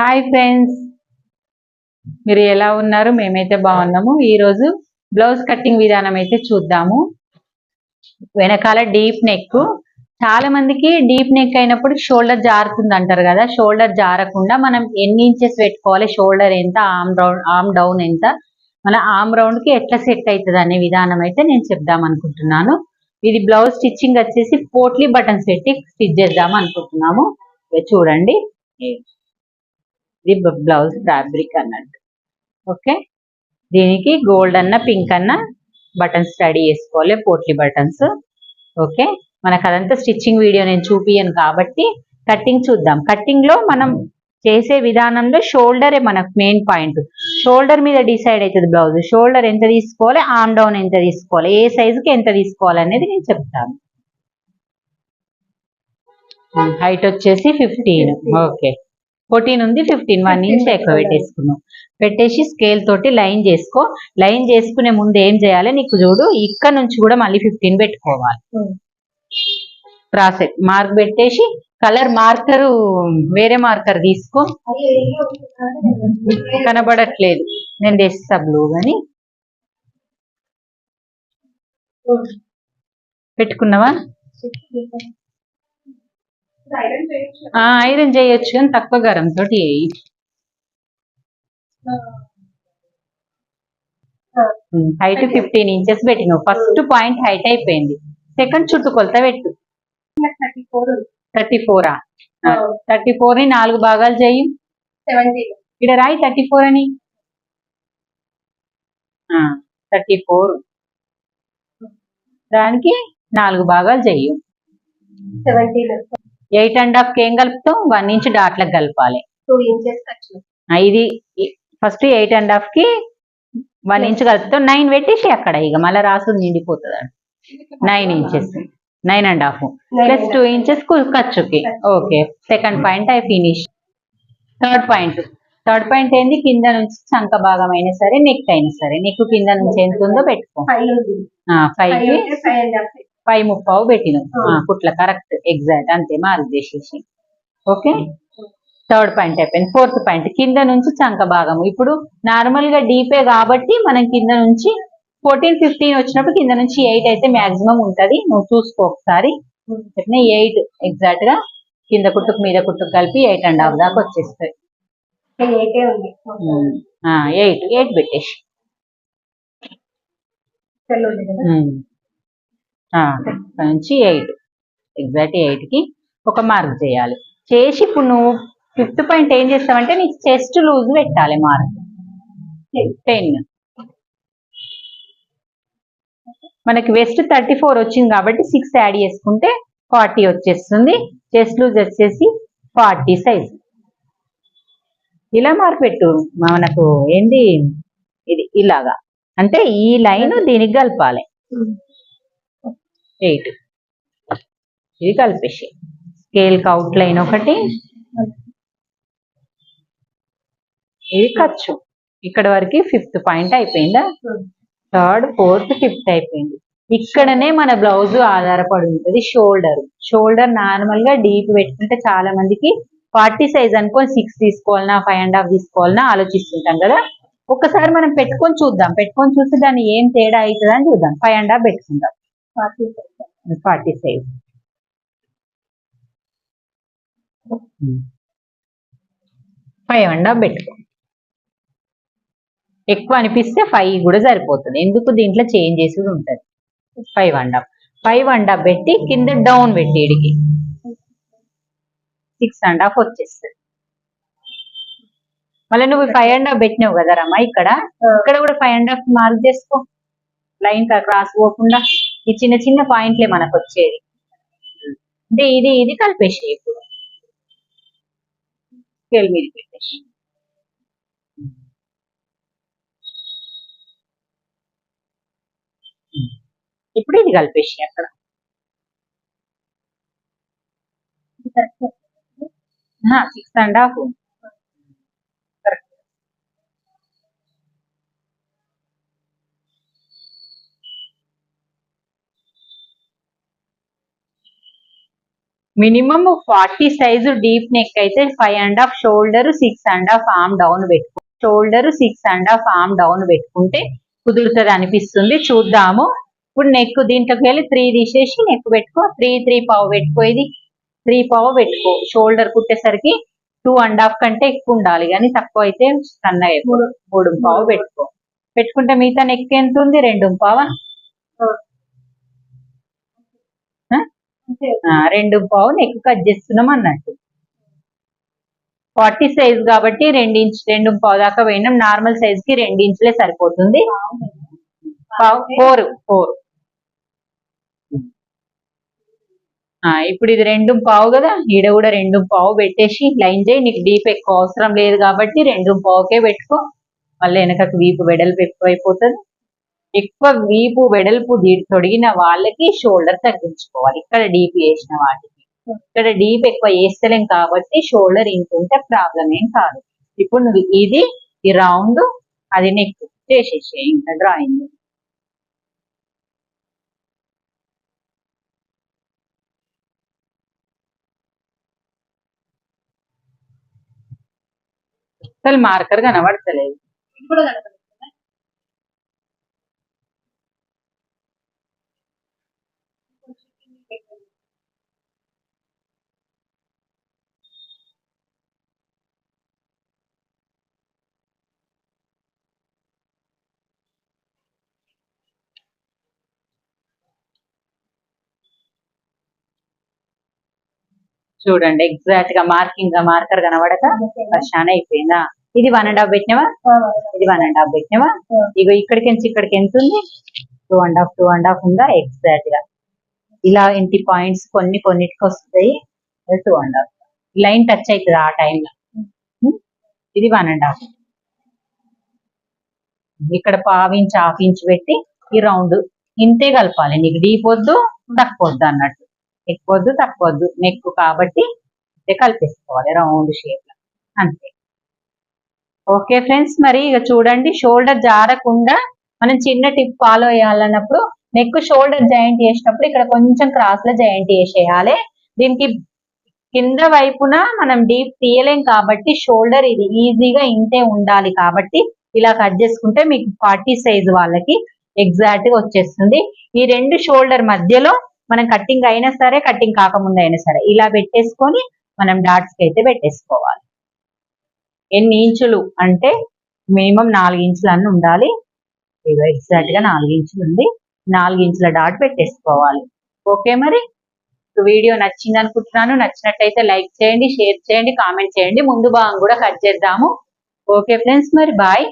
Hi friends. మీరు ఎలా ఉన్నారు? మేమైతే బాగున్నాము. ఈరోజు బ్లౌజ్ కటింగ్ విధానం అయితే చూద్దాము. వెనకాల డీప్ నెక్. చాలా మందికి డీప్ నెక్ అయినప్పుడు షోల్డర్ జారుతుంది అంటారు కదా. షోల్డర్ జారకుండా మనం ఎన్ని ఇంచెస్ పెట్టుకోవాలి? షోల్డర్ ఎంత? ఆమ్ రౌండ్ ఆమ్ డౌన్ ఎంత? మన ఆమ్ రౌండ్కి ఎట్లా సెట్ అవుతుంది అనే విధానం అయితే నేను చెప్దాం అనుకుంటున్నాను. ఇది బ్లౌజ్ స్టిచ్చింగ్ వచ్చేసి పోట్లీ బటన్స్ పెట్టి స్టిచ్ చేద్దాం అనుకుంటున్నాము. చూడండి. ఇది బ్లౌజ్ ఫ్యాబ్రిక్ అన్నట్టు. ఓకే? దీనికి గోల్డ్ అన్న పింక్ అన్న బటన్స్ రెడీ చేసుకోవాలి పోట్లీ బటన్స్. ఓకే? మనకు అదంతా స్టిచ్చింగ్ వీడియో నేను చూపియను కాబట్టి కటింగ్ చూద్దాం. కటింగ్లో మనం చేసే విధానంలో షోల్డరే మనకు మెయిన్ పాయింట్. షోల్డర్ మీద డిసైడ్ అవుతుంది బ్లౌజ్. షోల్డర్ ఎంత తీసుకోవాలి ఆమ్ డౌన్ ఎంత తీసుకోవాలి ఏ సైజుకి ఎంత తీసుకోవాలి అనేది నేను చెప్తాను. హైట్ వచ్చేసి ఫిఫ్టీన్. ఓకే. ఫోర్టీన్ ఉంది ఫిఫ్టీన్. వన్ ఇంచ్ ఎక్కువ పెట్టేసుకున్నాం పెట్టేసి స్కేల్ తోటి లైన్ చేసుకో. లైన్ చేసుకునే ముందు ఏం చేయాలి? నీకు చూడు ఇక్కడ నుంచి కూడా మళ్ళీ ఫిఫ్టీన్ పెట్టుకోవాలి. ప్రాసెస్ మార్క్ పెట్టేసి కలర్ మార్కర్ వేరే మార్కర్ తీసుకో. కనబడట్లేదు. నేను తెస్తా బ్లూ కానీ పెట్టుకున్నావా? ఐరన్ చేయొచ్చు. కానీ తక్కువ గరం తోటి వేయి హైట్ ఫిఫ్టీన్ ఇంచెస్ పెట్టినావు. ఫస్ట్ పాయింట్ హైట్ అయిపోయింది. సెకండ్ చుట్టు కొలత పెట్టు. థర్టీ ఫోర్ థర్టీ ఫోరా? ని నాలుగు భాగాలు సెవెంటీ. ఇక్కడ రాయి థర్టీ ఫోర్ అని. Thirty four. దానికి నాలుగు భాగాలు చెయ్యి సెవెంటీ. ఎయిట్ అండ్ హాఫ్ ఏం కలుపుతాం? వన్ ఇంచ్ డాట్లకు కలపాలి. టూ ఇంచెస్ ఇది ఫస్ట్ ఎయిట్ అండ్ హాఫ్కి వన్ ఇంచ్ కలుపుతాం. నైన్ పెట్టేసి అక్కడ ఇక మళ్ళీ రాసు నిండిపోతుంది nine inches. Nine and half. Plus two inches ఖర్చుకి. Okay. Second point I finish. Third point. Third point ఏంది? కింద నుంచి చంక భాగం అయినా సరే నెక్ అయినా సరే. నెక్ కింద నుంచి ఎంత ఉందో పెట్టుకో. ఫైవ్ ఫైవ్ ముప్పావు పెట్టినాం. ఆ. కుట్ల కరెక్ట్ ఎగ్జాక్ట్ అంతే మార్క్ చేసేసి. ఓకే? థర్డ్ పాయింట్ అయిపోయింది. ఫోర్త్ పాయింట్ కింద నుంచి చంక భాగం ఇప్పుడు నార్మల్గా డీపే కాబట్టి మనం కింద నుంచి ఫోర్టీన్ ఫిఫ్టీన్ వచ్చినప్పుడు కింద నుంచి ఎయిట్ అయితే మాక్సిమం ఉంటది. నువ్వు చూసుకో ఒకసారి. ఎయిట్ ఎగ్జాక్ట్గా కింద కుట్టుకు మీద కుట్టుకు కలిపి ఎయిట్ అండ్ హాఫ్ దాకా వచ్చేస్తాయి. ఎయిట్ ఎయిట్ పెట్టేసి ట్వెల్వ్ ఉంది కదా ఉమ్. ఆ, అక్కడ నుంచి ఎయిట్. ఎగ్జాక్ట్ ఎయిట్కి ఒక మార్క్ చేయాలి. చేసి ఇప్పుడు నువ్వు ఫిఫ్త్ పాయింట్ ఏం చేస్తావంటే నీకు చెస్ట్ లూజ్ పెట్టాలి మార్క్ టెన్ మనకి వెస్ట్ థర్టీ ఫోర్ వచ్చింది కాబట్టి సిక్స్ యాడ్ చేసుకుంటే ఫార్టీ వచ్చేస్తుంది. చెస్ట్ లూజ్ వచ్చేసి ఫార్టీ సైజ్ ఇలా మార్క్ పెట్టు. మనకు ఏంది? ఇది ఇలాగా. అంటే ఈ లైన్ దీనికి కలపాలి. ఎయిట్. ఇది కలిపేసి. స్కేల్ అవుట్లైన్ ఒకటి. ఇది ఖర్చు. ఇక్కడ వరకు ఫిఫ్త్ పాయింట్ అయిపోయిందా? థర్డ్ ఫోర్త్ ఫిఫ్త్ అయిపోయింది. ఇక్కడనే మన బ్లౌజ్ ఆధారపడి ఉంటుంది షోల్డర్. షోల్డర్ నార్మల్గా డీప్ పెట్టుకుంటే చాలా మందికి ఫార్టీ సైజ్ అనుకో సిక్స్ తీసుకోవాలన్నా ఫైవ్ అండ్ హాఫ్ తీసుకోవాలన్నా ఆలోచిస్తుంటాం కదా. ఒకసారి మనం పెట్టుకొని చూద్దాం. పెట్టుకొని చూస్తే దాన్ని ఏం తేడా అవుతుందని చూద్దాం. ఫైవ్ అండ్ హాఫ్ పెట్టుకుందాం. Forty size five and half పెట్టుకో ఎక్కువ అనిపిస్తే ఫైవ్ కూడా సరిపోతుంది. ఎందుకు దీంట్లో చేంజ్ చేసేది ఉంటుంది? Five and half five and half పెట్టి కింద డౌన్ పెట్టి ఇడికి. సిక్స్ అండ్ హాఫ్ వచ్చేస్తుంది. మళ్ళీ నువ్వు ఫైవ్ అండ్ హాఫ్ పెట్టినావు కదా రమ్మ ఇక్కడ? ఇక్కడ కూడా ఫైవ్ అండ్ హాఫ్ మార్క్ చేసుకో. లైన్ క్రాస్ పోకుండా ఈ చిన్న చిన్న పాయింట్లే మనకు వచ్చేది అంటే ఇది ఇది కలిపేసి ఇప్పుడు. స్కేల్ మీద పెట్టేసి ఇప్పుడు ఇది కలిపేసి అక్కడ. Six and half minimum forty size deep neck అయితే five and half shoulder six and half arm down పెట్టుకో shoulder six and half arm down పెట్టుకుంటే కుదురుతుంది అనిపిస్తుంది. చూద్దాము. ఇప్పుడు నెక్ దీంట్లోకి వెళ్ళి త్రీ తీసేసి నెక్ పెట్టుకో. త్రీ త్రీ పావు పెట్టుకో ఇది త్రీ పావు పెట్టుకో. షోల్డర్ కుట్టేసరికి టూ అండ్ హాఫ్ కంటే ఎక్కువ ఉండాలి కానీ తక్కువ అయితే సన్నగా అయిపోదు మూడు పావు పెట్టుకో. పెట్టుకుంటే మిగతా నెక్ ఎంత ఉంది? రెండు పావా ఆ? అంతే ఆ, రెండు పావు నెక్ కట్ చేస్తున్నాం అన్నట్టు. ఫార్టీ సైజ్ కాబట్టి రెండు ఇంచ్ రెండు పావు దాకా పోయినాం నార్మల్ సైజ్కి రెండు ఇంచులే సరిపోతుంది. పావు ఫోర్ ఫోర్ ఇప్పుడు ఇది రెండు పావు కదా ఈడ కూడా రెండు పావు పెట్టేసి లైన్ చేయి నీకు డీప్ ఎక్కువ అవసరం లేదు కాబట్టి రెండు పావుకే పెట్టుకో. మళ్ళీ వెనకకు వీపు వెడల్పు ఎక్కువ అయిపోతుంది ఎక్కువ వీపు వెడల్పు తొడిగిన వాళ్ళకి షోల్డర్ తగ్గించుకోవాలి. ఇక్కడ డీప్ వేసిన వాటికి. ఇక్కడ డీప్ ఎక్కువ వేస్తలేం కాబట్టి షోల్డర్ ఇంటుంటే ప్రాబ్లం ఏం కాదు. ఇప్పుడు నువ్వు ఇది ఈ రౌండ్ అది నెక్ చేసేసే ఇంకా డ్రాయింగ్ అసలు మార్కర్ కనబడతలేదు. ఇది చూడండి ఎగ్జాక్ట్గా మార్కింగ్ మార్కర్ కనబడక పర్షాన్ అయిపోయిందా? ఇది వన్ అండ్ హాఫ్ పెట్టినవా? ఇది వన్ అండ్ హాఫ్ పెట్టినవా. ఇగో ఇక్కడికి నుంచి ఇక్కడికి ఎంత ఉంది? Two and half two and half ఉందా? ఎగ్జాక్ట్గా. ఇలా ఇంటి పాయింట్స్ కొన్ని కొన్నిటికి వస్తాయి. Two and half line touch అవుతుంది ఆ టైంలో ఇది వన్ అండ్ హాఫ్ ఇక్కడ పావు ఇంచ్ హాఫ్ ఇంచ్ పెట్టి ఈ రౌండ్ ఇంతే కలపాలి. నీకు డీప్ వద్దు తక్కువ వద్దు అన్నట్టు. ఎక్కువద్దు వద్దు వద్దు నెక్ కాబట్టి ఇంతే కలిపేసుకోవాలి రౌండ్ షేప్లో అంతే. ఓకే ఫ్రెండ్స్ మరి ఇక చూడండి షోల్డర్ జారకుండా మనం చిన్న టిప్ ఫాలో చేయాలన్నప్పుడు నెక్ షోల్డర్ జాయింట్ చేసినప్పుడు ఇక్కడ కొంచెం క్రాస్లో జాయింట్ చేసేయాలి. దీనికి కింద వైపున మనం డీప్ తీయలేం కాబట్టి షోల్డర్ ఇది ఈజీగా ఇంతే ఉండాలి కాబట్టి ఇలా కట్ చేసుకుంటే మీకు ఫార్టీ సైజ్ వాళ్ళకి ఎగ్జాక్ట్గా వచ్చేస్తుంది. ఈ రెండు షోల్డర్ మధ్యలో మనం కట్టింగ్ అయినా సరే కట్టింగ్ కాకముందు అయినా సరే ఇలా పెట్టేసుకొని మనం డాట్స్కి అయితే పెట్టేసుకోవాలి. ఎన్ని ఇంచులు అంటే మినిమం నాలుగు ఇంచులు అన్ని ఉండాలి. ఇగో ఎగ్జాక్ట్గా నాలుగు ఇంచులు ఉంది. నాలుగు ఇంచుల డాట్ పెట్టేసుకోవాలి. ఓకే మరి? వీడియో నచ్చింది అనుకుంటున్నాను. నచ్చినట్టయితే లైక్ చేయండి షేర్ చేయండి కామెంట్ చేయండి. ముందు భాగం కూడా కట్ చేద్దాము. ఓకే ఫ్రెండ్స్ మరి బాయ్